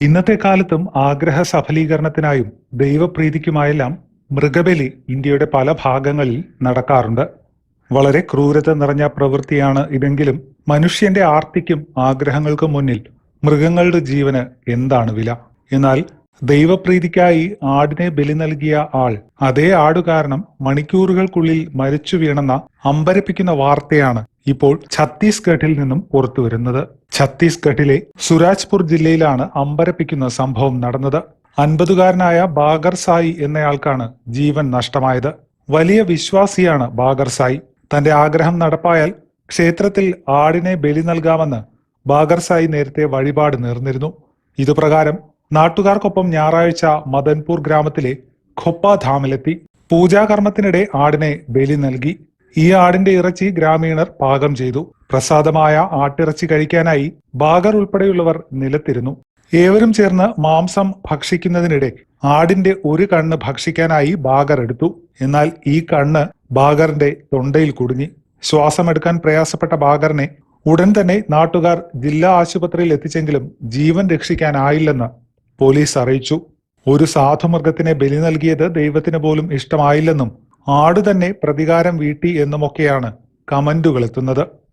ഇന്നത്തെ കാലത്തും ആഗ്രഹ സഫലീകരണത്തിനായും ദൈവപ്രീതിക്കുമായെല്ലാം മൃഗബലി ഇന്ത്യയുടെ പല ഭാഗങ്ങളിൽ നടക്കാറുണ്ട്. വളരെ ക്രൂരത നിറഞ്ഞ പ്രവൃത്തിയാണ് ഇതെങ്കിലും മനുഷ്യന്റെ ആർത്തിക്കും ആഗ്രഹങ്ങൾക്കും മുന്നിൽ മൃഗങ്ങളുടെ ജീവന് എന്താണ് വില? എന്നാൽ ദൈവപ്രീതിക്കായി ആടിനെ ബലി നൽകിയ ആൾ അതേ ആടു കാരണം മണിക്കൂറുകൾക്കുള്ളിൽ മരിച്ചു വീണെന്ന അമ്പരപ്പിക്കുന്ന വാർത്തയാണ് ഇപ്പോൾ ഛത്തീസ്ഗഡിൽ നിന്നും പുറത്തു വരുന്നത്. ഛത്തീസ്ഗഡിലെ സുരാജ്പൂർ ജില്ലയിലാണ് അമ്പരപ്പിക്കുന്ന സംഭവം നടന്നത്. അൻപതുകാരനായ ബാഗർ സായി എന്നയാൾക്കാണ് ജീവൻ നഷ്ടമായത്. വലിയ വിശ്വാസിയാണ് ബാഗർ സായി. തന്റെ ആഗ്രഹം നടപ്പായാൽ ക്ഷേത്രത്തിൽ ആടിനെ ബലി നൽകാമെന്ന് ബാഗർ സായി നേരത്തെ വഴിപാട് നേർന്നിരുന്നു. ഇതുപ്രകാരം നാട്ടുകാർക്കൊപ്പം ഞായറാഴ്ച മദൻപൂർ ഗ്രാമത്തിലെ ഖൊപ്പ ധാമിലെത്തി. പൂജാകർമ്മത്തിനിടെ ആടിനെ ബലി നൽകി. ഈ ആടിന്റെ ഇറച്ചി ഗ്രാമീണർ പാകം ചെയ്തു. പ്രസാദമായ ആട്ടിറച്ചി കഴിക്കാനായി ബാഗർ ഉൾപ്പെടെയുള്ളവർ നിലത്തിരുന്നു. ഏവരും ചേർന്ന് മാംസം ഭക്ഷിക്കുന്നതിനിടെ ആടിന്റെ ഒരു കണ്ണ് ഭക്ഷിക്കാനായി ബാഗർ എടുത്തു. എന്നാൽ ഈ കണ്ണ് ബാഗറിന്റെ തൊണ്ടയിൽ കുടുങ്ങി. ശ്വാസമെടുക്കാൻ പ്രയാസപ്പെട്ട ബാഗറിനെ ഉടൻ തന്നെ നാട്ടുകാർ ജില്ലാ ആശുപത്രിയിൽ എത്തിച്ചെങ്കിലും ജീവൻ രക്ഷിക്കാനായില്ലെന്ന് പോലീസ് അറിയിച്ചു. ഒരു സാധുമൃഗത്തിനെ ബലി നൽകിയത് ദൈവത്തിന് പോലും ഇഷ്ടമായില്ലെന്നും ആട് തന്നെ പ്രതികാരം വീട്ടി എന്നുമൊക്കെയാണ് കമന്റുകൾ എത്തുന്നത്